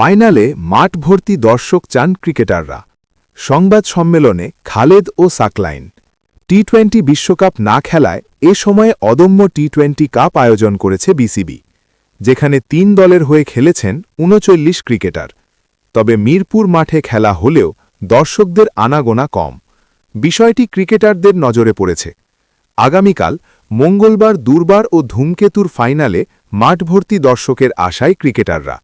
ফাইনালে মাঠ ভর্তি দর্শক চান ক্রিকেটাররা। সংবাদ সম্মেলনে খালেদ ও সাকলাইন। টি টোয়েন্টি বিশ্বকাপ না খেলায় এ সময়ে অদম্য টি টোয়েন্টি কাপ আয়োজন করেছে বিসিবি, যেখানে তিন দলের হয়ে খেলেছেন উনচল্লিশ ক্রিকেটার। তবে মিরপুর মাঠে খেলা হলেও দর্শকদের আনাগোনা কম। বিষয়টি ক্রিকেটারদের নজরে পড়েছে। আগামীকাল মঙ্গলবার দুর্বার ও ধূমকেতুর ফাইনালে মাঠভর্তি দর্শকের আশায় ক্রিকেটাররা।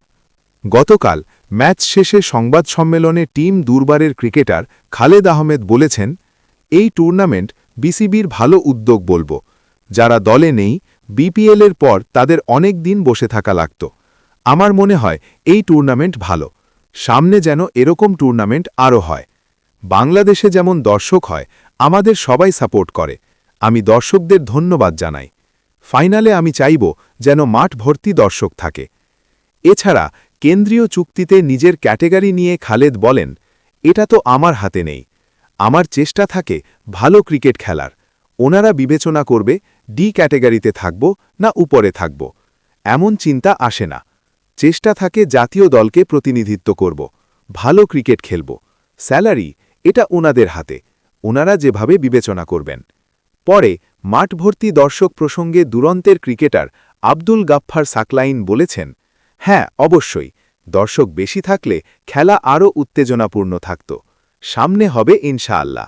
গতকাল ম্যাচ শেষে সংবাদ সম্মেলনে টিম দুর্বারের ক্রিকেটার খালেদ আহমেদ বলেছেন, এই টুর্নামেন্ট বিসিবির ভালো উদ্যোগ বলব। যারা দলে নেই বিপিএলের পর তাদের অনেক দিন বসে থাকা লাগত। আমার মনে হয় এই টুর্নামেন্ট ভালো। সামনে যেন এরকম টুর্নামেন্ট আরও হয়। বাংলাদেশে যেমন দর্শক হয়, আমাদের সবাই সাপোর্ট করে। আমি দর্শকদের ধন্যবাদ জানাই। ফাইনালে আমি চাইব যেন মাঠ ভর্তি দর্শক থাকে। এছাড়া কেন্দ্রীয় চুক্তিতে নিজের ক্যাটেগরি নিয়ে খালেদ বলেন, এটা তো আমার হাতে নেই। আমার চেষ্টা থাকে ভালো ক্রিকেট খেলার। ওনারা বিবেচনা করবে ডি ক্যাটেগরিতে থাকব না উপরে থাকব। এমন চিন্তা আসে না। চেষ্টা থাকে জাতীয় দলকে প্রতিনিধিত্ব করব, ভালো ক্রিকেট খেলব। স্যালারি এটা ওনাদের হাতে। ওনারা যেভাবে বিবেচনা করবেন। পরে মাঠভর্তি দর্শক প্রসঙ্গে দুরন্তের ক্রিকেটার আব্দুল গাফফার সাকলাইন বলেছেন হ্যাঁ অবশ্যই। দর্শক বেশি থাকলে খেলা আরও উত্তেজনাপূর্ণ থাকত। সামনে হবে ইনশাআল্লাহ।